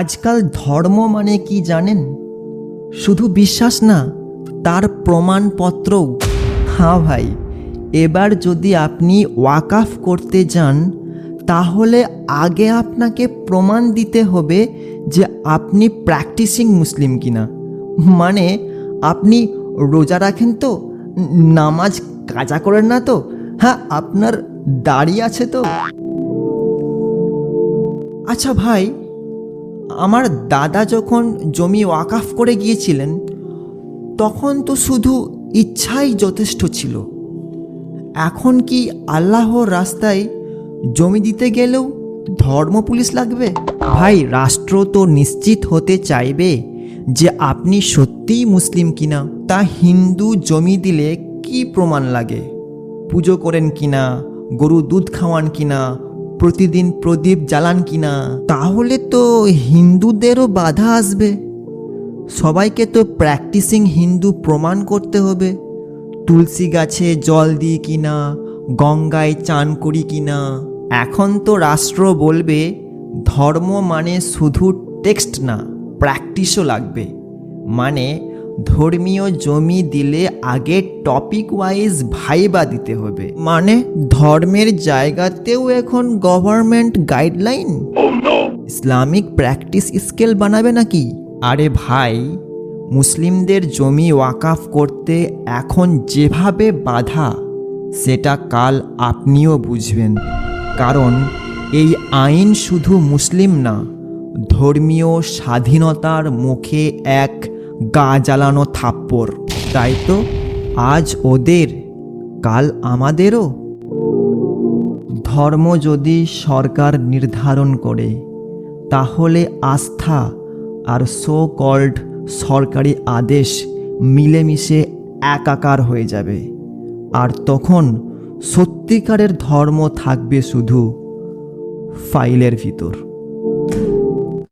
আজকাল ধর্ম মানে কি জানেন? শুধু বিশ্বাস না, তার প্রমাণপত্রও। হ্যাঁ ভাই, এবার যদি আপনি ওয়াকাফ করতে যান, তাহলে আগে আপনাকে প্রমাণ দিতে হবে যে আপনি প্র্যাকটিসিং মুসলিম কিনা। মানে আপনি রোজা রাখেন তো, নামাজ কাজা করেন না তো হ্যাঁ আপনার দাড়ি আছে তো। আচ্ছা ভাই আমার দাদা যখন জমি ওয়াকাফ করে গিয়েছিলেন, তখন তো শুধু ইচ্ছাই যথেষ্ট ছিল। এখন কি আল্লাহর রাস্তায় জমি দিতে গেলেও ধর্ম পুলিশ লাগবে? ভাই, রাষ্ট্র তো নিশ্চিত হতে চাইবে যে আপনি সত্যিই মুসলিম কিনা। তা হিন্দু জমি দিলে কি প্রমাণ লাগে? পুজো করেন কিনা? গরু দুধ খাওয়ান কিনা? প্রতিদিন প্রদীপ জ্বালান কিনা? তাহলে তো হিন্দুদেরও বাধা আসবে। সবাইকে তো প্র্যাকটিসিং হিন্দু প্রমাণ করতে হবে। তুলসী গাছে জল দিই কিনা? গঙ্গায় চান করি কিনা? এখন তো রাষ্ট্র বলবে, ধর্ম মানে শুধু টেক্সট না প্র্যাকটিসও লাগবে। মানে ধর্মীয় জমি দিলে আগে টপিক ওয়াইজ ভাইবা দিতে হবে। মানে ধর্মের জায়গাতেও এখন government guideline Islamic practice scale বানাবে নাকি? আরে ভাই, মুসলিমদের জমি ওয়াকাফ করতে এখন যেভাবে বাধা, সেটা কাল আপনিও বুঝবেন। কারণ এই আইন শুধু মুসলিম না, ধর্মীয় স্বাধীনতার মুখে এক গা জ্বালানো থাপ্পড়। তাই তো আজ ওদের, কাল আমাদেরও? ধর্ম যদি সরকার নির্ধারণ করে, তাহলে আস্থা আর সো কল্ড সরকারি আদেশ মিলেমিশে একাকার হয়ে যাবে। আর তখন সত্যিকারের ধর্ম থাকবে শুধু ফাইলের ভিতর।